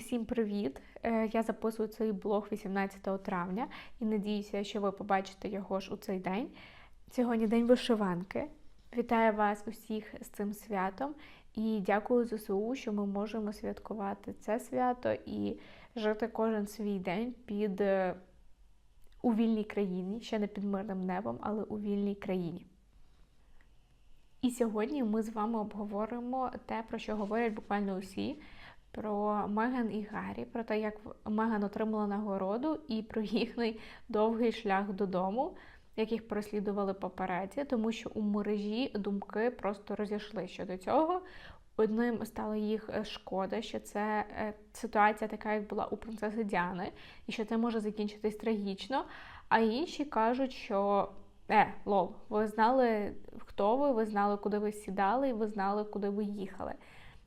Усім привіт! Е, Я записую цей блог 18 травня і надіюся, що ви побачите його ж у цей день. Сьогодні день вишиванки. Вітаю вас усіх з цим святом і дякую ЗСУ, що ми можемо святкувати це свято і жити кожен свій день під е, у вільній країні, ще не під мирним небом, але у вільній країні. І сьогодні ми з вами обговоримо те, про що говорять буквально усі. Про Меган і Гаррі, про те, як Меган отримала нагороду, і про їхній довгий шлях додому, яких переслідували папереці, тому що у мережі думки просто розійшли щодо цього. Одним стало їх е, шкода, що це е, ситуація така, як була у принцеси Діани, і що це може закінчитись трагічно. А інші кажуть, що е, лол, ви знали, хто ви, ви знали, куди ви сідали, і ви знали, куди ви їхали.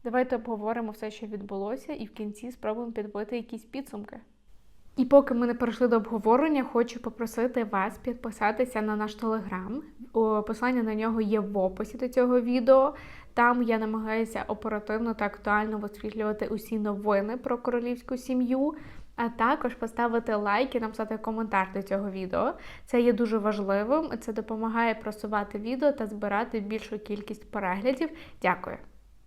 Давайте обговоримо все, що відбулося, і в кінці спробуємо підбити якісь підсумки. І поки ми не перейшли до обговорення, хочу попросити вас підписатися на наш телеграм. Посилання на нього є в описі до цього відео. Там я намагаюся оперативно та актуально висвітлювати усі новини про королівську сім'ю. А також поставити лайк і написати коментар до цього відео. Це є дуже важливим. Це допомагає просувати відео та збирати більшу кількість переглядів. Дякую.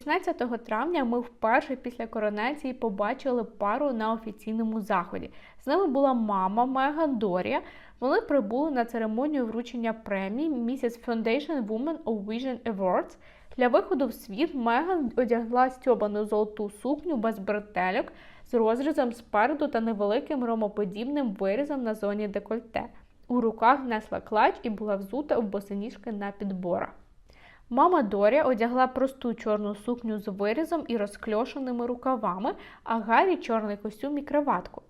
16 травня ми вперше після коронації побачили пару на офіційному заході. З ними була мама Меган Дорія. Вони прибули на церемонію вручення премії Mrs. Foundation Woman of Vision Awards. Для виходу в світ Меган одягла стьобану золоту сукню без бретельок з розрізом спереду та невеликим ромоподібним вирізом на зоні декольте. У руках несла клач і була взута в босоніжки на підборах. Мама Дорі одягла просту чорну сукню з вирізом і розкльошеними рукавами, а Гаррі чорний костюм і краватку.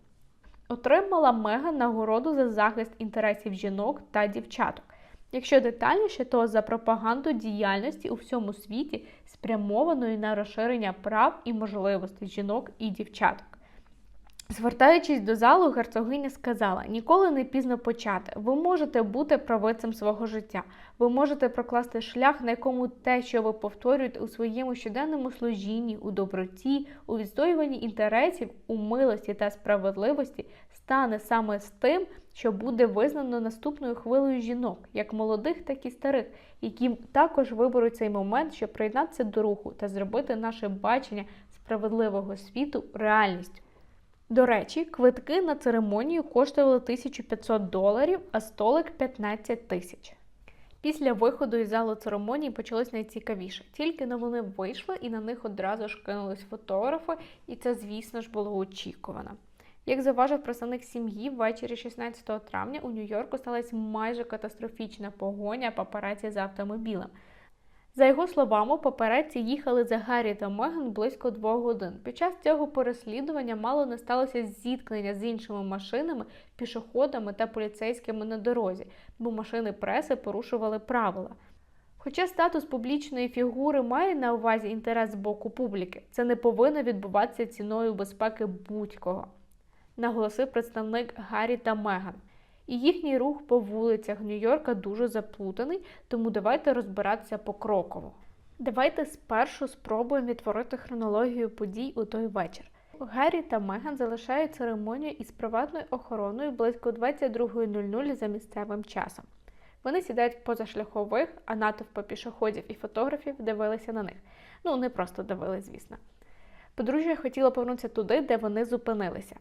Отримала Меган нагороду за захист інтересів жінок та дівчаток. Якщо детальніше, то за пропаганду діяльності у всьому світі, спрямованої на розширення прав і можливостей жінок і дівчаток. Звертаючись до залу, герцогиня сказала: ніколи не пізно почати. Ви можете бути правицем свого життя. Ви можете прокласти шлях, на якому те, що ви повторюєте у своєму щоденному служінні, у доброті, у відстоюванні інтересів, у милості та справедливості, стане саме з тим, що буде визнано наступною хвилею жінок, як молодих, так і старих, які також виберуть цей момент, щоб приєднатися до руху та зробити наше бачення справедливого світу реальністю. До речі, квитки на церемонію коштували 1500 доларів, а столик 15 тисяч. Після виходу із залу церемонії почалось найцікавіше. Тільки на вони вийшли і на них одразу ж кинулись фотографи, і це, звісно ж, було очікувано. Як зауважив представник сім'ї, ввечері 16 травня у Нью-Йорку сталася майже катастрофічна погоня папараці за автомобілем. За його словами, попередці їхали за Гаррі та Меган близько двох годин. Під час цього переслідування мало не сталося зіткнення з іншими машинами, пішоходами та поліцейськими на дорозі, бо машини преси порушували правила. Хоча статус публічної фігури має на увазі інтерес з боку публіки, це не повинно відбуватися ціною безпеки будь-кого, наголосив представник Гаррі та Меган. І їхній рух по вулицях Нью-Йорка дуже заплутаний, тому давайте розбиратися покроково. Давайте спершу спробуємо відтворити хронологію подій у той вечір. Гаррі та Меган залишають церемонію із приватною охороною близько 22.00 за місцевим часом. Вони сідають в позашляхових, а натовпи пішоходів і фотографів дивилися на них. Ну, не просто дивились, звісно. Подружжя хотіло повернутися туди, де вони зупинилися.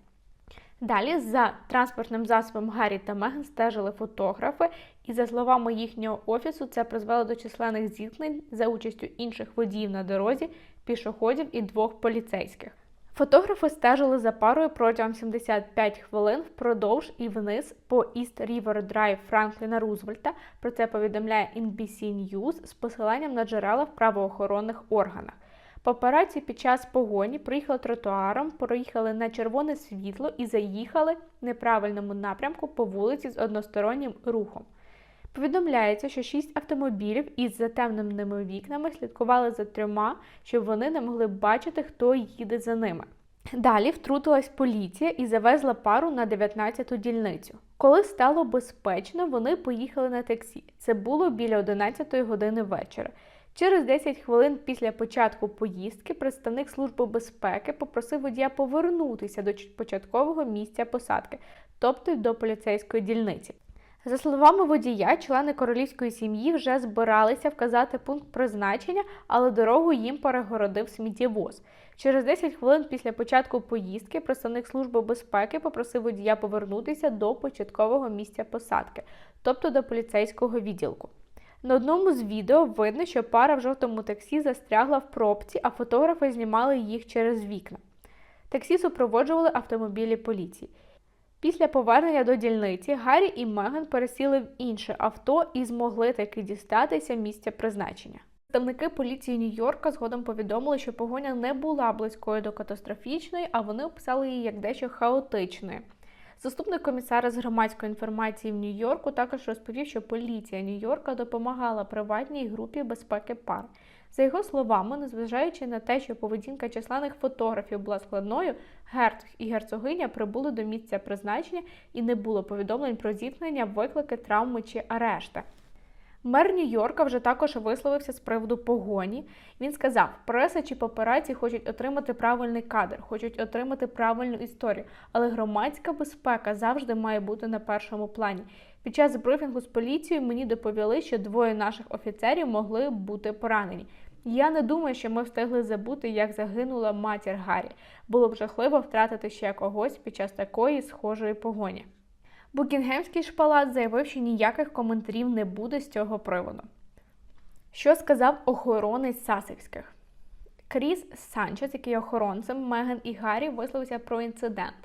Далі за транспортним засобом Гаррі та Меган стежили фотографи, і, за словами їхнього офісу, це призвело до численних зіткнень за участю інших водіїв на дорозі, пішоходів і двох поліцейських. Фотографи стежили за парою протягом 75 хвилин впродовж і вниз по East River Drive Франкліна Рузвельта. Про це повідомляє NBC News з посиланням на джерела в правоохоронних органах. Папараці під час погоні приїхали тротуаром, проїхали на червоне світло і заїхали в неправильному напрямку по вулиці з одностороннім рухом. Повідомляється, що шість автомобілів із затемненими вікнами слідкували за трьома, щоб вони не могли бачити, хто їде за ними. Далі втрутилась поліція і завезла пару на 19-ту дільницю. Коли стало безпечно, вони поїхали на таксі. Це було біля 11 години вечора. Через 10 хвилин після початку поїздки представник Служби безпеки попросив водія повернутися до початкового місця посадки, тобто до поліцейської дільниці. За словами водія, члени королівської сім'ї вже збиралися вказати пункт призначення, але дорогу їм перегородив сміттєвоз. Через 10 хвилин після початку поїздки представник Служби безпеки попросив водія повернутися до початкового місця посадки, тобто до поліцейського відділку. На одному з відео видно, що пара в жовтому таксі застрягла в пробці, а фотографи знімали їх через вікна. Таксі супроводжували автомобілі поліції. Після повернення до дільниці Гаррі і Меган пересіли в інше авто і змогли таки дістатися місця призначення. Представники поліції Нью-Йорка згодом повідомили, що погоня не була близькою до катастрофічної, а вони описали її як дещо хаотичною. Заступник комісара з громадської інформації в Нью-Йорку також розповів, що поліція Нью-Йорка допомагала приватній групі безпеки пар. За його словами, незважаючи на те, що поведінка численних фотографів була складною, герцог і герцогиня прибули до місця призначення і не було повідомлень про зіткнення, виклики, травми чи арешти. Мер Нью-Йорка вже також висловився з приводу погоні. Він сказав, преса чи папераці хочуть отримати правильний кадр, хочуть отримати правильну історію, але громадська безпека завжди має бути на першому плані. Під час брифінгу з поліцією мені доповіли, що двоє наших офіцерів могли бути поранені. Я не думаю, що ми встигли забути, як загинула матір Гаррі. Було б жахливо втратити ще когось під час такої схожої погоні. Букінгемський шпалат заявив, що ніяких коментарів не буде з цього приводу. Що сказав охоронець Сасекських? Кріс Санчес, який є охоронцем Меган і Гаррі, висловився про інцидент.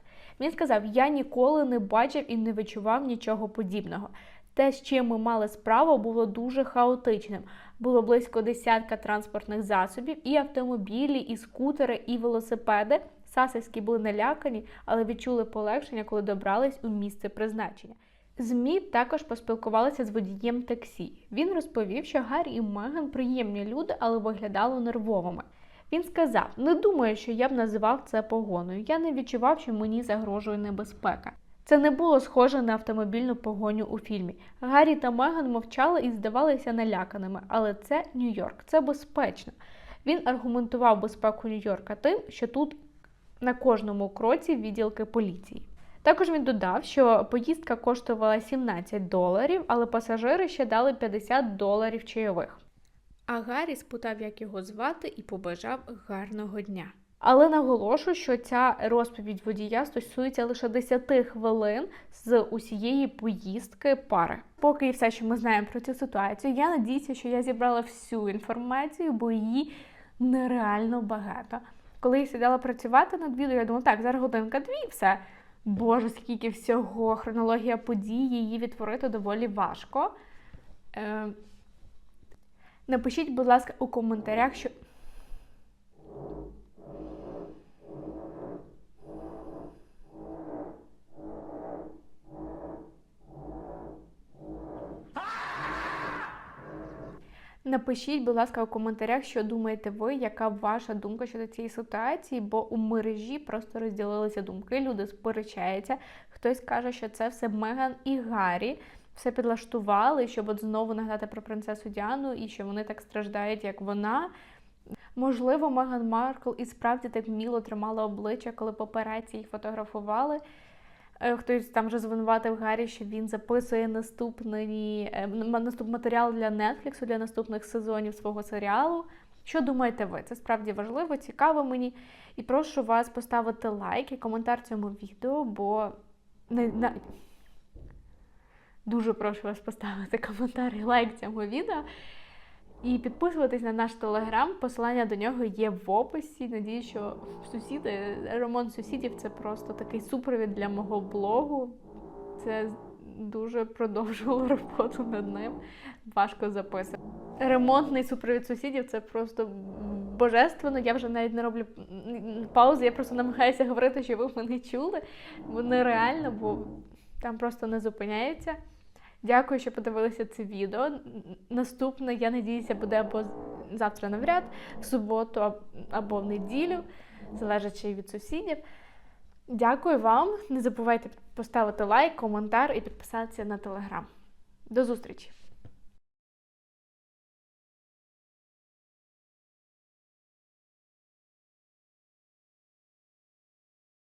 Він сказав: Я ніколи не бачив і не відчував нічого подібного. Те, з чим ми мали справу, було дуже хаотичним. Було близько десятка транспортних засобів, і автомобілі, і скутери, і велосипеди. Сасельські були налякані, але відчули полегшення, коли добрались у місце призначення. ЗМІ також поспілкувалися з водієм таксі. Він розповів, що Гаррі і Меган приємні люди, але виглядали нервовими. Він сказав: не думаю, що я б називав це погоною. Я не відчував, що мені загрожує небезпека. Це не було схоже на автомобільну погоню у фільмі. Гаррі та Меган мовчали і здавалися наляканими, але це Нью-Йорк, це безпечно. Він аргументував безпеку Нью-Йорка тим, що тут на кожному кроці відділки поліції. Також він додав, що поїздка коштувала 17 доларів, але пасажири ще дали 50 доларів чайових. А Гаррі спитав, як його звати, і побажав гарного дня. Але наголошую, що ця розповідь водія стосується лише 10 хвилин з усієї поїздки пари. Поки і все, що ми знаємо про цю ситуацію, я надіюся, що я зібрала всю інформацію, бо її нереально багато. Коли я сідала працювати над відео, я думала, так, зараз годинка-дві, все. Боже, скільки всього, хронологія подій, її відтворити доволі важко. Е, Напишіть, будь ласка, у коментарях, що. Напишіть, будь ласка, у коментарях, що думаєте ви, яка ваша думка щодо цієї ситуації, бо у мережі просто розділилися думки, люди сперечаються. Хтось каже, що це все Меган і Гаррі все підлаштували, щоб от знову нагадати про принцесу Діану і що вони так страждають, як вона. Можливо, Меган Маркл і справді так вміло тримала обличчя, коли папереці їх фотографували. Е, хтось там вже звинуватив Гаррі, що він записує наступний е, наступний матеріал для Netflix, для наступних сезонів свого серіалу. Що думаєте ви? Це справді важливо, цікаво мені. І прошу вас поставити лайк і коментар цьому відео, бо не, не... дуже прошу вас поставити коментар і лайк цьому відео. І підписуватись на наш телеграм, посилання до нього є в описі. Надію, що сусіди, ремонт сусідів це просто такий супровід для мого блогу. Це дуже продовжувало роботу над ним. Важко записати. Ремонтний супровід сусідів це просто божественно. Я вже навіть не роблю паузи, я просто намагаюся говорити, що ви мене чули. Бо нереально, бо там просто не зупиняються. Дякую, що подивилися це відео. Наступне, я надіюся, буде або завтра навряд, в суботу або в неділю, залежачи від сусідів. Дякую вам. Не забувайте поставити лайк, коментар і підписатися на телеграм. До зустрічі!